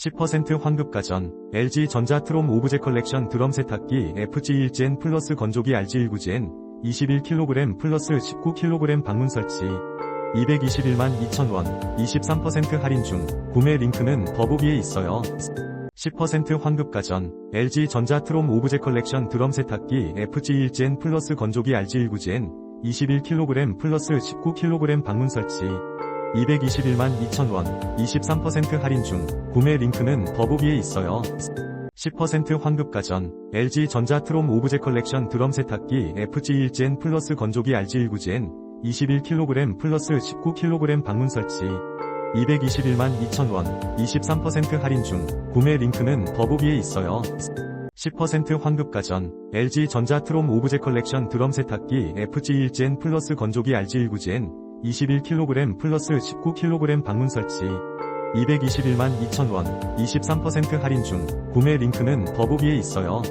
10% 환급 가전, LG 전자 트롬 오브제 컬렉션 드럼 세탁기 FG1젠 플러스 건조기 RG19젠 21kg 플러스 19kg 방문 설치 221만 2천원 23% 할인 중 구매 링크는 더보기에 있어요. 10% 환급 가전, LG 전자 트롬 오브제 컬렉션 드럼 세탁기 FG1젠 플러스 건조기 RG19젠 21kg 플러스 19kg 방문 설치 221만 2천원 23% 할인 중 구매 링크는 더보기에 있어요. 10% 환급 가전, LG 전자 트롬 오브제 컬렉션 드럼 세탁기 FG1젠 플러스 건조기 RG19젠 21kg 플러스 19kg 방문 설치 221만 2천원 23% 할인 중 구매 링크는 더보기에 있어요. 10% 환급 가전, LG 전자 트롬 오브제 컬렉션 드럼 세탁기 FG1젠 플러스 건조기 RG19젠 21kg 플러스 19kg 방문 설치 221만 2천원 23% 할인 중 구매 링크는 더보기에 있어요.